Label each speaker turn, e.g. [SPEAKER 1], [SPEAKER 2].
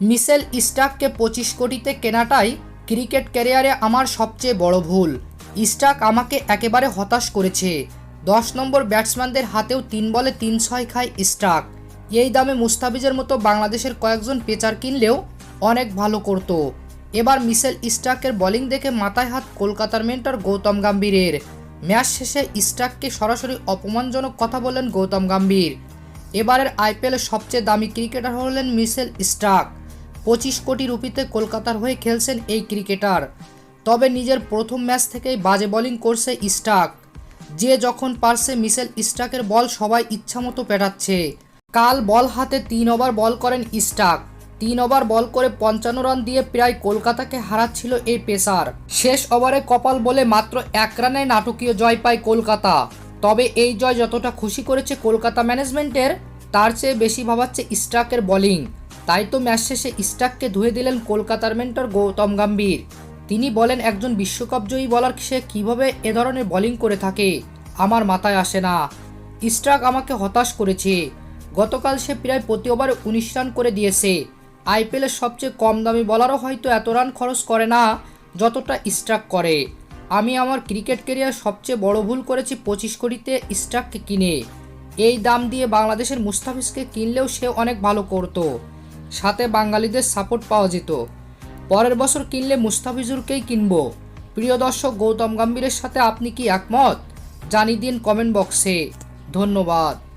[SPEAKER 1] Mitchell স্টাককে পঁচিশ কোটিতে কেনাটাই cricket ক্যারিয়ারে আমার সবচেয়ে বড় ভুল। স্টাক আমাকে একেবারে হতাশ করেছে। দশ নম্বর ব্যাটসম্যানদের হাতেও তিন বলে তিন ছয় খায় স্টাক এই দামে মুস্তাফিজের মতো বাংলাদেশের কয়েকজন পেচার কিনলেও অনেক ভালো করতো। এবার মিসেল স্টাকের বোলিং দেখে মাথায় হাত কলকাতার মেন্টর গৌতম গাম্ভীরের। ম্যাচ শেষে স্টাককে সরাসরি অপমানজনক কথা বললেন গৌতম গাম্ভীর। এবারের আইপিএলের সবচেয়ে দামি ক্রিকেটার হলেন মিসেল স্টাক পঁচিশ কোটি রুপিতে কলকাতার হয়ে খেলছেন এই ক্রিকেটার। তবে নিজের প্রথম ম্যাচ থেকেই বাজে বোলিং করছে স্টাক যে যখন পারছে মিসেল স্টাকের বল সবাই ইচ্ছামতো পেটাচ্ছে। কাল বল হাতে তিন ওভার বল করেন স্টাক তিন ওভার বল করে পঞ্চান্ন রান দিয়ে প্রায় কলকাতাকে হারাচ্ছিল এই পেসার। শেষ ওভারে কপাল বলে মাত্র এক রানে নাটকীয় জয় পায় কলকাতা। তবে এই জয় যতটা খুশি করেছে কলকাতা ম্যানেজমেন্টের, তার চেয়ে বেশি ভাবাচ্ছে স্টাকের বোলিং তাই তো ম্যাচ শেষে স্টাককে ধুয়ে দিলেন কলকাতার মেন্টর গৌতম গাম্ভীর। তিনি বলেন, একজন বিশ্বকাপ জয়ী বলার সে কীভাবে এ ধরনের বোলিং করে থাকে, আমার মাথায় আসে না। স্ট্রাক আমাকে হতাশ করেছে। গতকাল সে প্রায় প্রতি ওভারে উনিশ রান করে দিয়েছে। আইপিএলের সবচেয়ে কম দামি বলারও হয়তো এত রান খরচ করে না, যতটা স্ট্রাক করে। আমি আমার ক্রিকেট কেরিয়ার সবচেয়ে বড় ভুল করেছি পঁচিশ কোটিতে স্ট্রাককে কিনে। এই দাম দিয়ে বাংলাদেশের মুস্তাফিজকে কিনলেও সে অনেক ভালো করতো। সাথে বাঙালিদের সাপোর্ট পাওয়া যেত। পরের বছর কিনলে মুস্তাফিজুরকেই কিনব। প্রিয় দর্শক, গৌতম গম্ভীরের সাথে আপনি কি একমত? জানিয়ে দিন কমেন্ট বক্সে ধন্যবাদ।